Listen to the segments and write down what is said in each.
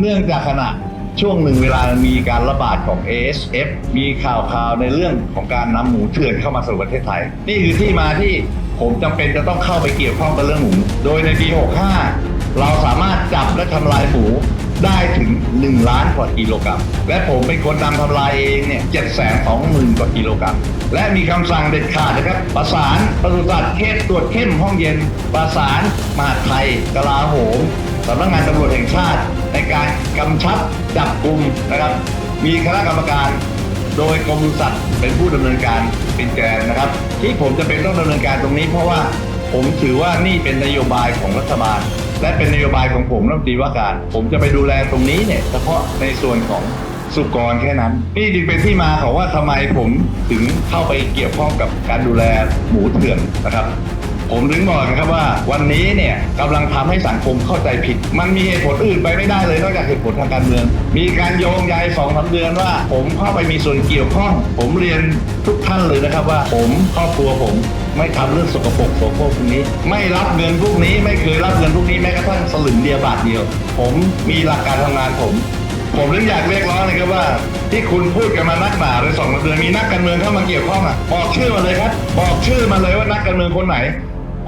เนื่องจากขณะช่วงหนึ่งเวลามีการระบาดของ ASF มีข่าวข่าวในเรื่องของการนำหมูเถื่อนเข้ามาสู่ประเทศไทย นี่คือที่มาที่ผมจำเป็นจะต้องเข้าไปเกี่ยวข้องกับเรื่องหมู โดยในปี 65 เราสามารถจับและทำลายหมูได้ถึง 1 ล้านกว่ากิโลกรัม และผมเป็นคนนำทำลายเองเนี่ย7 2 0 0 0 0กว่ากิโลกรัม และมีคำสั่งเด็ดขาดนะครับ ประสานปศุสัตว์เขตตรวจเข้มห้องเย็น ประสานมหาดไทยกลาโหม สำนักงานตำรวจแห่งชาติ ในการกำชับจับกลุ่มนะครับ มีคณะกรรมการโดยกรมสัตว์เป็นผู้ดำเนินการเป็นแกนนะครับ ที่ผมจะเป็นต้องดำเนินการตรงนี้ เพราะว่าผมถือว่านี่เป็นนโยบายของรัฐบาล และเป็นนโยบายของผมรัฐมนตรีว่าการ ผมจะไปดูแลตรงนี้เนี่ยเฉพาะในส่วนของสุกรแค่นั้น นี่จึงเป็นที่มาของว่าทำไมผมถึงเข้าไปเกี่ยวข้องกับการดูแลหมูเถื่อนนะครับ ผมถึงบอกนะครับว่าวันนี้เนี่ยกำลังทำให้สังคมเข้าใจผิด มันมีเหตุผลอื่นไปไม่ได้เลยนอกจากเหตุผลทางการเมือง มีการโยงใยสองสามเดือนว่า ผมเข้าไปมีส่วนเกี่ยวข้อง ผมเรียนทุกท่านเลยนะครับว่า ผมครอบครัวผมไม่ทำเรื่องสกปรกโสโครกพวกนี้ ไม่รับเงินพวกนี้ ไม่เคยรับเงินพวกนี้แม้กระทั่งสลึงเดียวบาทเดียว ผมมีหลักการทำงานผม ผมถึงอยากเรียกร้องเลยครับว่าที่คุณพูดกันมานักหนาเลยสองสามเดือนมีนักการเมืองเข้ามาเกี่ยวข้องอะบอกชื่อมาเลยครับ บอกชื่อมาเลยว่านักการเมืองคนไหน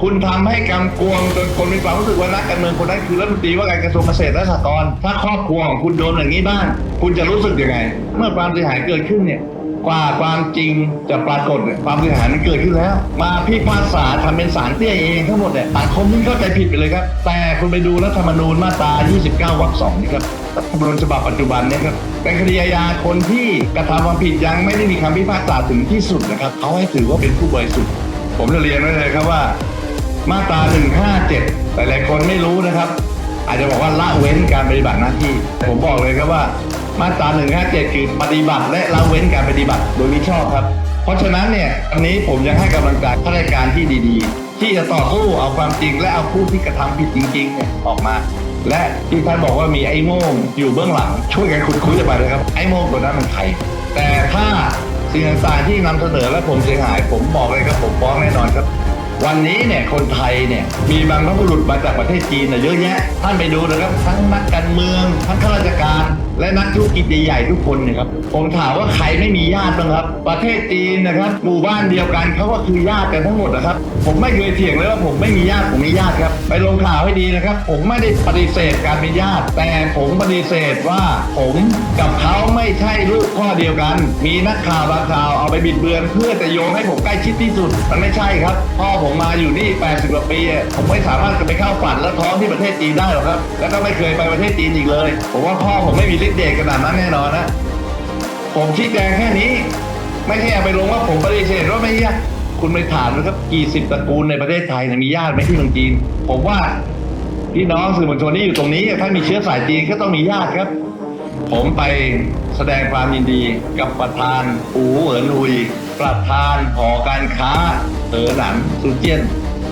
คุณทำให้กำกวงจนคนมีความรู้สึกว่านักการเมืองคนนั้นคือรัฐมนตรีว่าการกระทรวงเกษตรและสหกรณ์ถ้าครอบครัวของคุณโดนอย่างนี้บ้างคุณจะรู้สึกยังไง เมื่อความเสียหายเกิดขึ้นเนี่ยกว่าความจริงจะปรากฏความเสียหายมันเกิดขึ้นแล้ว มาพิพากษาทำเป็นสารเตี้ยเองทั้งหมดเนี่ยสังคมนี่เข้าใจผิดไปเลยครับ แต่คุณไปดูรัฐธรรมนูญมาตรา 29 วรรคสองนี่ครับรัฐธรรมนูญฉบับปัจจุบันเนี่ยครับเป็นคดีอาญาคนที่กระทำความผิดยังไม่ได้มีคำพิพากษาถึงที่สุดนะครับเขาให้ถือว่าเป็นผู้บริสุทธิ์ผมจะเรียนไว้เลยครับว่า มาตรา157 หลายๆคนไม่รู้นะครับ อาจจะบอกว่าละเว้นการปฏิบัติหน้าที่ ผมบอกเลยครับว่ามาตรา157 คือปฏิบัติและละเว้นการปฏิบัติโดยมิชอบครับ เพราะฉะนั้นเนี่ยอันนี้ผมยังให้กำลังใจข้าราชการที่ดีๆ ที่จะต่อสู้เอาความจริงและเอาผู้ที่กระทำผิดจริงๆเนี่ยออกมาและที่ท่านบอกว่ามีไอ้โม่งอยู่เบื้องหลัง ช่วยกันขุดคุยกันไปเลยครับไอ้โม่งตัวนั้นมันใคร แต่ถ้าสิ่งต่างๆที่นำเสนอและผมเสียหาย ผมบอกเลยครับผมฟ้องแน่นอนครับ วันนี้เนี่ยคนไทยเนี่ยมีบรรพบุรุษมาจากประเทศจีนนะเยอะแยะ ท่านไปดูนะครับทั้งนักการเมืองทั้งข้าราชการ และนักธุรกิจใหญ่ๆทุกคนนี่ยครับผมถามว่าใครไม่มีญาติบ้างครับ ประเทศจีนนะครับหมู่บ้านเดียวกันเขาก็คือญาติกันทั้งหมดนะครับ ผมไม่เคยเถียงเลยว่าผมไม่มีญาติผมมีญาติครับไปลงข่าวให้ดีนะครับ ผมไม่ได้ปฏิเสธการเป็นญาติ แต่ผมปฏิเสธว่าผมกับเขาไม่ใช่ลูกพ่อเดียวกัน มีนักข่าวบางข่าวเอาไปบิดเบือน เพื่อจะโยงให้ผมใกล้ชิดที่สุดมันไม่ใช่ครับพ่อผมมาอยู่นี่ 80กว่าปี ผมไม่สามารถจะไปเข้าฝันและท้องที่ประเทศจีนได้หรอกครับ แล้วก็ไม่เคยไปประเทศจีนอีกเลย ผมว่าพ่อผมไม่มีฤทธิ์เดชขนาดนั้นแน่นอนนะ ผมชี้แจงแค่นี้ ไม่ใช่เอาไปลงว่าผมปฏิเสธว่าไม่ใช่คุณไปถามนะครับกี่สิบตระกูลในประเทศไทยมีญาติไหมที่เมืองจีน ผมว่าพี่น้องสื่อมวลชนที่อยู่ตรงนี้ถ้ามีเชื้อสายจีนก็ต้องมีญาติครับ ผมไปแสดงความยินดีกับประธานอูเหอินอุย ประธานหอการค้าเออหนันซูเจียน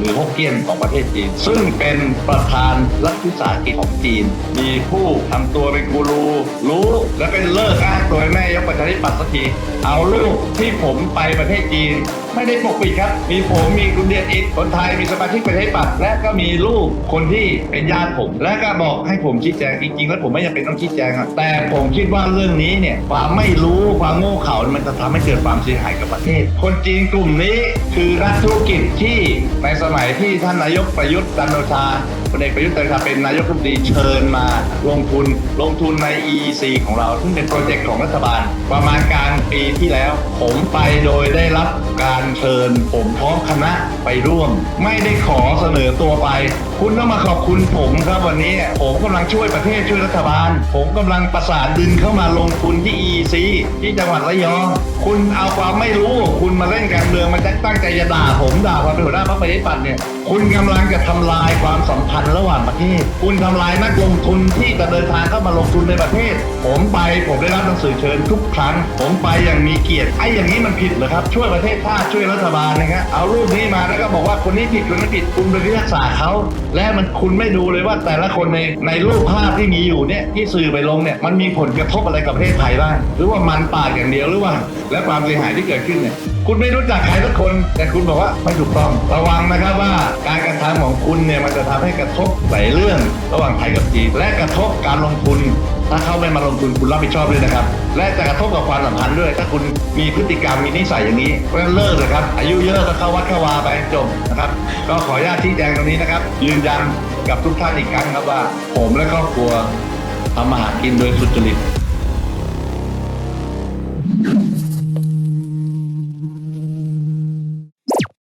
หรือฮกเกี้ยนของประเทศจีน ซึ่งเป็นประธานรัฐวิสาหกิจของจีน มีผู้ทำตัวเป็นกูรู รู้และเป็นเลิกอ้างตัวแม่ยกประชาธิปัตย์สักที เอาลูกที่ผมไปประเทศจีน ไม่ได้ปกปิดครับ มีผมมีคุณเดียนอิทคนไทยมีสมาชิกประเทศปัตย์และก็มีลูกคนที่เป็นญาติผม และก็บอกให้ผมชี้แจงจริงๆ แล้วผมไม่จำเป็นต้องชี้แจงอะแต่ผมคิดว่าเรื่องนี้เนี่ยความไม่รู้ความโง่เขลามันจะทำให้เกิดความเสียหายกับประเทศ คนจีนกลุ่มนี้คือนักธุรกิจที่ในสมัยที่ท่านนายกประยุทธ์จันโอชาพลเอกประยุทธ์จันโอชาเป็นนายกรัฐมนตรีเชิญมาลงทุนลงทุนใน EEC ของเรา ซึ่งเป็นโปรเจกต์ของรัฐบาล ประมาณกลางปีที่แล้ว ผมไปโดยได้รับการเชิญ ผมพร้อมคณะไปร่วม ไม่ได้ขอเสนอตัวไป คุณต้องมาขอบคุณผมครับวันนี้ ผมกำลังช่วยประเทศช่วยรัฐบาล ผมกำลังประสานดึงเข้ามาลงทุนที่ EEC ที่จังหวัดระยองคุณเอาความไม่รู้ของคุณมาเล่นการเมืองมันจะตั้งใจจะด่าผมด่าความเป็นหัวหน้าพรรคประชาธิปัตย์เนี่ย คุณกำลังจะทำลายความสัมพันธ์ระหว่างประเทศ คุณทำลายนักลงทุนที่จะเดินทางเข้ามาลงทุนในประเทศ ผมไปผมได้รับหนังสือเชิญทุกครั้ง ผมไปอย่างมีเกียรติไอ้อย่างนี้มันผิดเหรอครับ ช่วยประเทศชาติช่วยรัฐบาลนะครับเอารูปนี้มาแล้วก็บอกว่าคนนี้ผิดคนนี้ผิดคุณไปพิพากษาเขาและมันคุณไม่ดูเลยว่าแต่ละคนในในรูปภาพที่มีอยู่เนี่ยที่สื่อไปลงเนี่ยมันมีผลกระทบอะไรกับประเทศไทยบ้างหรือว่ามันปากอย่างเดียวหรือว่า และความเสียหายที่เกิดขึ้นเนี่ย คุณไม่รู้จักใครสักคน แต่คุณบอกว่าไม่ถูกต้องระวังนะครับว่าการกระทำของคุณเนี่ยมันจะทำให้กระทบหลายเรื่องระหว่างไทยกับจีนและกระทบการลงทุน ถ้าเขาไม่มาลงทุนคุณรับผิดชอบด้วยนะครับ และจะกระทบกับความสัมพันธ์ด้วย ถ้าคุณมีพฤติกรรมมีนิสัยอย่างนี้เพราะฉะนั้นเลิกเลยครับ อายุเยอะก็เข้าวัดเข้าวาไปจบนะครับ ก็ขออนุญาตชี้แจงตรงนี้นะครับ ยืนยันกับทุกท่านอีกครั้งครับว่า ผมและครอบครัวทำมาหากินโดยสุจริต